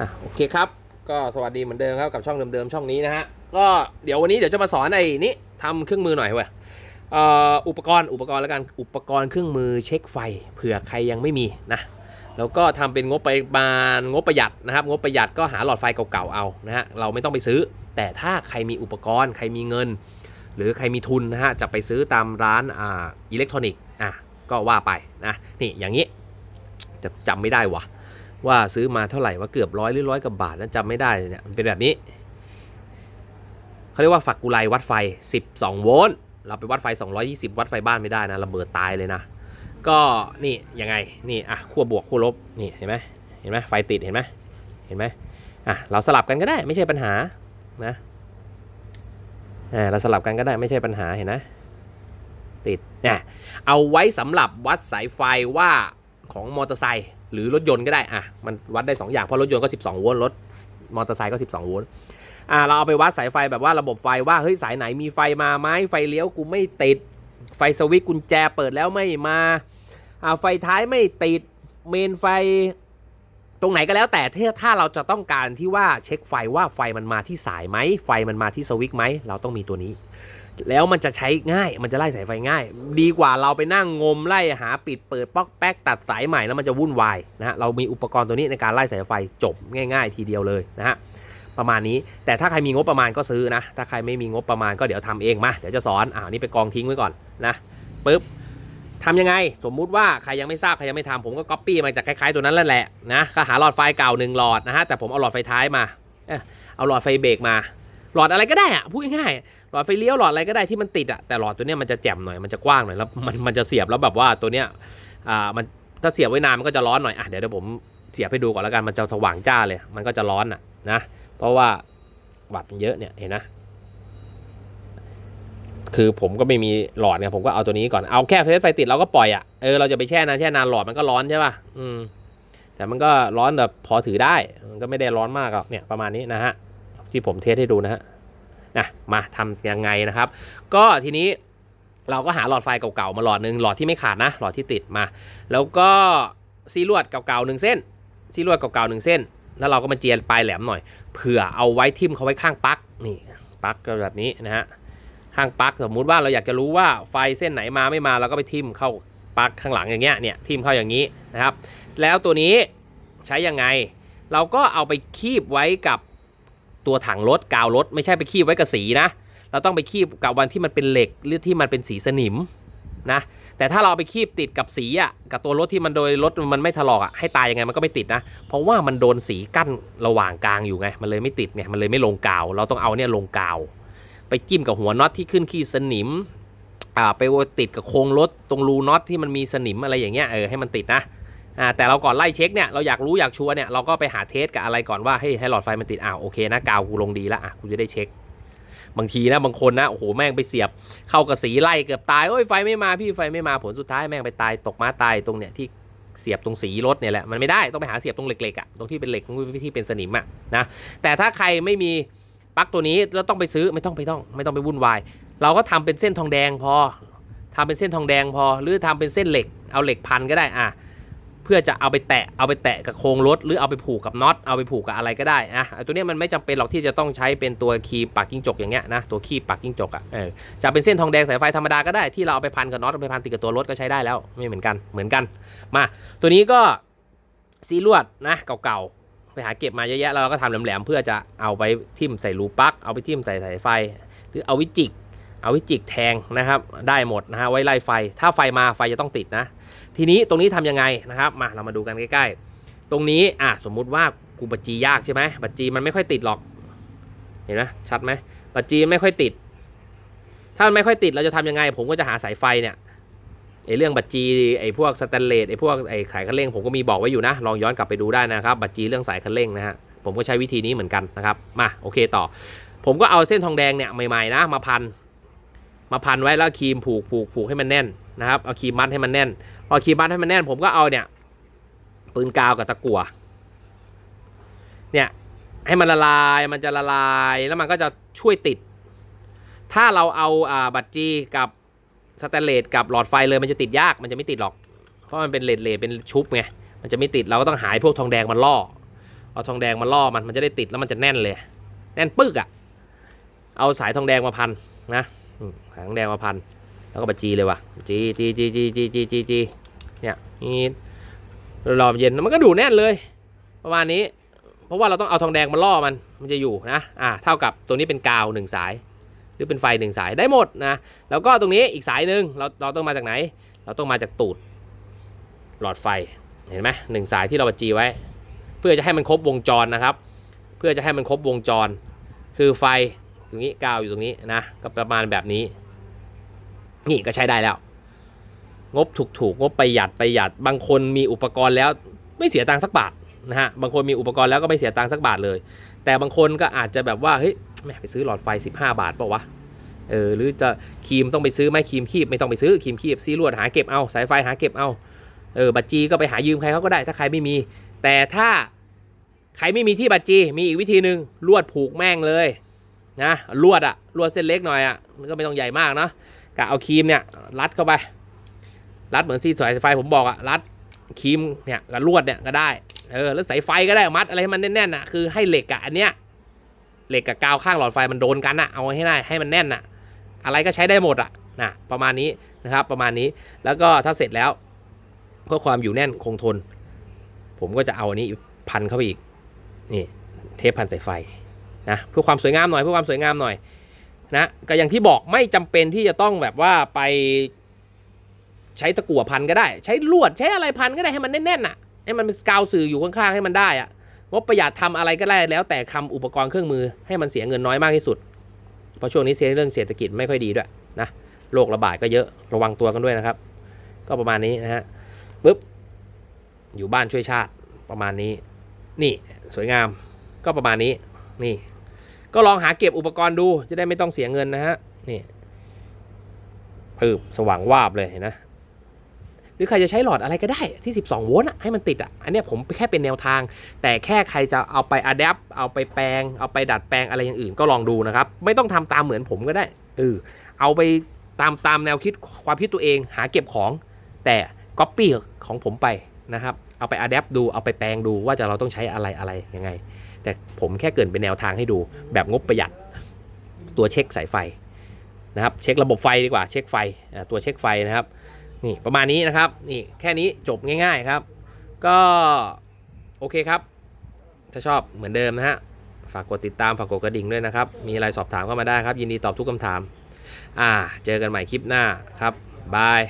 อะโอเคครับ ก็สวัสดีเหมือนเดิมครับกับช่องเดิมๆช่องนี้นะฮะก็เดี๋ยววันนี้เดี๋ยวจะมาสอนไอ้นี่ทำเครื่องมือหน่อยเว้ยอุปกรณ์อุปกรณ์แล้วกันอุปกรณ์เครื่องมือเช็คไฟเผื่อใครยังไม่มีนะแล้วก็ทำเป็นงบไประมาณงบประหยัดนะครับ งบประหยัดก็หาหลอดไฟเก่าๆเอานะฮะเราไม่ต้องไปซื้อ แต่ถ้าใครมีอุปกรณ์ใครมีเงิน หรือใครมีทุนนะฮะจะไปซื้อตามร้านอ่าอิเล็กทรอนิกส์อะก็ว่าไปนะนี่อย่างนี้จะจำไม่ได้วะ ว่าซื้อมาเท่าไหร่ว่าเกือบร้อยหรือร้อยกับบาทนั้นจำไม่ได้เนี่ยมันเป็นแบบนี้เขาเรียกว่าฝักกุไลวัดไฟ 12 โวลต์เราไปวัดไฟ 220 วัดไฟบ้านไม่ได้นะระเบิดตายเลยนะ ก็นี่ยังไงนี่อะขั้วบวกขั้วลบนี่เห็นไหมเห็นไหมไฟติดเห็นไหมเห็นไหมอะเราสลับกันก็ได้ไม่ใช่ปัญหานะอ่าเราสลับกันก็ได้ไม่ใช่ปัญหาเห็นไหมติดเนี่ยเอาไว้สำหรับวัดสายไฟว่าของมอเตอร์ไซค์ หรือรถยนต์ก็ได้อะมันวัดได้ 2 อย่างเพราะรถยนต์ก็ 12 โวลต์รถมอเตอร์ไซค์ก็ 12 โวลต์อะเราเอาไปวัดสายไฟแบบว่าระบบไฟว่าเฮ้ยสายไหนมีไฟมาไหมไฟเลี้ยวกูไม่ติด ไฟสวิตช์กุญแจเปิดแล้วไม่มาอ่าไฟท้ายไม่ติดเมนไฟตรงไหนก็แล้วแต่ถ้าถ้าเราจะต้องการที่ว่าเช็คไฟว่าไฟมันมาที่สายไหมไฟมันมาที่สวิตช์ไหมเราต้องมีตัวนี้ แล้วมันจะใช้ง่าย มันจะไล่สายไฟง่าย ดีกว่าเราไปนั่งงมไล่หาปิดเปิดป๊อกแป๊กตัดสายใหม่แล้วมันจะวุ่นวายนะฮะ เรามีอุปกรณ์ตัวนี้ในการไล่สายไฟจบง่าย ๆ ทีเดียวเลยนะฮะ ประมาณนี้ แต่ถ้าใครมีงบประมาณก็ซื้อนะ ถ้าใครไม่มีงบประมาณก็เดี๋ยวทำเองมา เดี๋ยวจะสอน อ่านี่ไปกองทิ้งไว้ก่อนนะปึ๊บทำยังไง สมมุติว่าใครยังไม่ทราบใครยังไม่ทำผมก็ก๊อปปี้มาจากคล้ายๆตัวนั้นแหละนะ ก็หาหลอดไฟเก่าหนึ่งหลอดนะฮะ แต่ผมเอาหลอดไฟท้ายมา เอ้ยเอาหลอดไฟเบรกมา หลอดอะไรก็ได้อะพูดง่ายๆหลอดไฟเลี้ยวหลอดอะไรก็ได้ที่มันติดอะแต่หลอดตัวเนี้ยมันจะแจ่มหน่อยมันจะกว้างหน่อยแล้วมันมันจะเสียบแล้วแบบว่าตัวเนี้ยอ่ามันถ้าเสียบไว้นานมันก็จะร้อนหน่อยอะเดี๋ยวเดี๋ยวผมเสียบให้ดูก่อนแล้วกันมันจะสว่างจ้าเลย มันก็จะร้อนอะนะ เพราะว่าวัตต์มันเยอะเนี่ยเห็นนะคือผมก็ไม่มีหลอดเนี่ยผมก็เอาตัวนี้ก่อนเอาแค่เฟสไฟติดเราก็ปล่อยอะเออเราจะไปแช่นานแช่นานหลอดมันก็ร้อนใช่ป่ะอืมแต่มันก็ร้อนแบบพอถือได้ มันก็ไม่ได้ร้อนมากหรอกเนี่ยประมาณนี้นะฮะ ที่ผมเทสให้ดูนะฮะนะมาทำยังไงนะครับ ก็ทีนี้เราก็หาหลอดไฟเก่าๆมาหลอดหนึ่งหลอดที่ไม่ขาดนะ หลอดที่ติดมา แล้วก็ซีลวดเก่าๆหนึ่งเส้นซีลวดเก่าๆหนึ่งเส้น แล้วเราก็มาเจียปลายแหลมหน่อยเผื่อเอาไว้ทิ่มเขาไว้ข้างปลั๊กนี่ปลั๊กก็แบบนี้นะฮะข้างปลั๊กสมมุติว่าเราอยากจะรู้ว่าไฟเส้นไหนมาไม่มาเราก็ไปทิ่มเข้าปลั๊กข้างหลังอย่างเงี้ยเนี่ยทิ่มเข้าอย่างนี้นะครับ แล้วตัวนี้ใช้ยังไง เราก็เอาไปคีบไว้กับ ตัวถังรถกาวรถไม่ใช่ไปคีบไว้กับสีนะ เราต้องไปคีบกับวันที่มันเป็นเหล็กหรือที่มันเป็นสีสนิมนะแต่ถ้าเราไปคีบติดกับสีอะกับตัวรถที่มันโดยรถมันไม่ถลอกอะให้ตายยังไงมันก็ไม่ติดนะ เพราะว่ามันโดนสีกั้นระหว่างกลางอยู่ไง มันเลยไม่ติดไงมันเลยไม่ลงกาว เราต้องเอาเนี่ยลงกาว ไปจิ้มกับหัวน็อตที่ขึ้นขี้สนิมอ่าไปติดกับโครงรถตรงรูน็อตที่มันมีสนิมอะไรอย่างเงี้ยเออให้มันติดนะ อ่าแต่เราก่อนไล่เช็คเนี่ยเราอยากรู้อยากชัวร์เนี่ยเราก็ไปหาเทสกับอะไรก่อนว่าเฮ้ยให้หลอดไฟมันติดอ้าวโอเคนะกาวกูลงดีล้วอะกูจะได้เช็ค บางทีนะบางคนนะโอ้โหแม่งไปเสียบ เข้ากับสีไล่เกือบตายโอ้ยไฟไม่มาพี่ไฟไม่มาผลสุดท้ายแม่งไปตายตกม้าตายตรงเนี่ยที่เสียบตรงสีรถเนี่ยแหละมันไม่ได้ต้องไปหาเสียบตรงเหล็กๆอะตรงที่เป็นเหล็กตรงที่เป็นสนิมอะนะแต่ถ้าใครไม่มีปลั๊กตัวนี้แล้วต้องไปซื้อไม่ต้องไปต้อง ไม่ต้องไปวุ่นวายเราก็ทำเป็นเส้นทองแดงพอทำเป็นเส้นทองแดงพอ หรือทำเป็นเส้นเหล็กเอาเหล็กพันก็ได้อะ พื่อจะเอาไปแตะเอาไปแตะกับโครงรถ หรือเอาไปผูกกับน็อตเอาไปผูกกับอะไรก็ได้นะตัวนี้มันไม่จำเป็นหรอกที่จะต้องใช้เป็นตัวคีย์ปักกิ้งจกอย่างเงี้ยนะตัวคีย์ปักกิ้งจกอะจะเป็นเส้นทองแดงสายไฟธรรมดาก็ได้ที่เราเอาไปพันกับน็อตเอาไปพันติดกับตัวรถก็ใช้ได้แล้วไม่เหมือนกันเหมือนกันมาตัวนี้ก็ซีลวดนะเก่าๆไปหาเก็บมาเยอะแยะแล้วเราก็ทำแหลมๆเพื่อจะเอาไปทิ่มใส่รูปักเอาไปทิ่มใส่สายไฟ หรือเอาวิจิกเอาวิจิกแทงนะครับได้หมดนะฮะไว้ไล่ไฟ ถ้าไฟมาไฟจะต้องติดนะ ทีนี้ตรงนี้ทำยังไงนะครับมาเรามาดูกันใกล้ๆ ตรงนี้อะสมมุติว่ากูบัจจียากใช่ไหมบัจจีมันไม่ค่อยติดหรอก เห็นไหมชัดไหมบัจจีไม่ค่อยติด ถ้ามันไม่ค่อยติดเราจะทำยังไง ผมก็จะหาสายไฟเนี่ยไอเรื่องบัจจีไอพวกสแตนเลสไอพวกไอไขคันเร่งผมก็มีบอกไว้อยู่นะ ลองย้อนกลับไปดูได้นะครับ บัจจีเรื่องสายคันเร่งนะฮะผมก็ใช้วิธีนี้เหมือนกันนะครับมาโอเคต่อ ผมก็เอาเส้นทองแดงเนี่ยใหม่ๆนะมาพันมาพันไว้แล้วครีมผูกผูกผูกให้มันแน่นนะครับเอาครีมมัดให้มันแน่น พอขีบ้านให้มันแน่นผมก็เอาเนี่ย ปืนกาวกับตะกั่วเนี่ยให้มันละลายมันจะละลายแล้วมันก็จะช่วยติด ถ้าเราเอาอาบัตจีกับสแตนเลสกับหลอดไฟเลยมันจะติดยากมันจะไม่ติดหรอก เพราะมันเป็นเลดเลเป็นชุบไงมันจะไม่ติดเราก็ต้องหายพวกทองแดงมันล่อเอาทองแดงมาล่อมันมันจะได้ติดแล้วมันจะแน่นเลย แน่นปึ๊กอะ่ะเอาสายทองแดงมาพันนะสายทองแดงมาพัน แล้วก็บัตจีเลยว่ะจีจีจีจีจีจีจี นี่ยนี่รอเย็นมันก็ดูแน่นเลย ประมาณนี้ เพราะว่าเราต้องเอาทองแดงมาล่อมันมันจะอยู่นะอ่าเท่ากับตัวนี้เป็นกาวหนึ่งสาย หรือเป็นไฟหนึ่งสายได้หมดนะแล้วก็ตรงนี้อีกสายหนึ่งเราเราต้องมาจากไหน เราต้องมาจากตูดหลอดไฟเห็นไหมหนึ่งสายที่เราบัจีไว้ เพื่อจะให้มันครบวงจรนะครับ เพื่อจะให้มันครบวงจร คือไฟตรงนี้กาวอยู่ตรงนี้นะก็ประมาณแบบนี้ นี่ก็ใช้ได้แล้ว งบถูกๆงบประหยัดประหยัด บางคนมีอุปกรณ์แล้วไม่เสียตังค์สักบาทนะฮะบางคนมีอุปกรณ์แล้วก็ไม่เสียตังค์สักบาทเลย แต่บางคนก็อาจจะแบบว่าเฮ้ยแม่ไปซื้อหลอดไฟ 15 บาทเปล่าวะเออหรือจะครีมต้องไปซื้อไหมครีมคีบไม่ต้องไปซื้อครีมคีบซีลวดหาเก็บเอาสายไฟหาเก็บเอาเออบัตรจีก็ไปหายืมใครเขาก็ได้ถ้าใครไม่มี แต่ถ้าใครไม่มีที่บัตรจีมีอีกวิธีหนึ่งลวดผูกแม่งเลยนะลวดอะลวดเส้นเล็กหน่อยอะมันก็ไม่ต้องใหญ่มากเนาะกะเอาครีมเนี่ยรัดเข้าไป รัดเหมือนซีสายไฟผมบอกอะรัดครีมเนี่ยกับลวดเนี่ยก็ได้เออแล้วสายไฟก็ได้มัดอะไรให้มันแน่นๆอะคือให้เหล็กอะอันเนี้ยเหล็กกับกาวข้างหลอดไฟมันโดนกันอะเอาให้ได้ให้มันแน่นอะอะไรก็ใช้ได้หมดอะนะประมาณนี้นะครับประมาณนี้แล้วก็ถ้าเสร็จแล้ว เพื่อความอยู่แน่นคงทน ผมก็จะเอาอันนี้พันเข้าไปอีกนี่เทปพันสายไฟนะเพื่อความสวยงามหน่อยเพื่อความสวยงามหน่อยนะก็อย่างที่บอกไม่จำเป็นที่จะต้องแบบว่าไป ใช้ตะกั่วพันก็ได้ ใช้ลวดใช้อะไรพันก็ได้ให้มันแน่นๆน่ะให้มันเป็นกาวสื่ออยู่ข้างๆให้มันได้อะงบประหยัดทำอะไรก็ได้แล้วแต่คำอุปกรณ์เครื่องมือให้มันเสียเงินน้อยมากที่สุด เพราะช่วงนี้เสียเรื่องเศรษฐกิจไม่ค่อยดีด้วยนะโรคระบาดก็เยอะระวังตัวกันด้วยนะครับ ก็ประมาณนี้นะฮะปึ๊บอยู่บ้านช่วยชาติประมาณนี้ นี่สวยงามก็ประมาณนี้นี่ ก็ลองหาเก็บอุปกรณ์ดูจะได้ไม่ต้องเสียเงินนะฮะนี่พึบสว่างวาบเลยเห็นนะ รือใครจะใช้หลอดอะไรก็ได้ที่ 12 โวลต์อะให้มันติดอะอันนี้ผมแค่เป็นแนวทาง แต่แค่ใครจะเอาไปอัดแอปเอาไปแปลง เอาไปดัดแปลงอะไรอย่างอื่นก็ลองดูนะครับ ไม่ต้องทำตามเหมือนผมก็ได้เออเอาไปตามตามแนวคิดความคิดตัวเองหาเก็บของ แต่ก๊อปปี้ของผมไปนะครับเอาไปอัดแอปดูเอาไปแปลงดูว่าจะเราต้องใช้อะไรอะไรยังไง แต่ผมแค่เกินเป็นแนวทางให้ดู แบบงบประหยัดตัวเช็คสายไฟนะครับเช็คระบบไฟดีกว่าเช็คไฟตัวเช็คไฟนะครับ นี่ประมาณนี้นะครับนี่แค่นี้จบง่าย ๆครับ ก็โอเคครับ ถ้าชอบเหมือนเดิมนะฮะฝากกดติดตามฝากกดกระดิ่งด้วยนะครับ มีอะไรสอบถามเข้ามาได้ครับ ยินดีตอบทุกคำถาม อ่า เจอกันใหม่คลิปหน้าครับบาย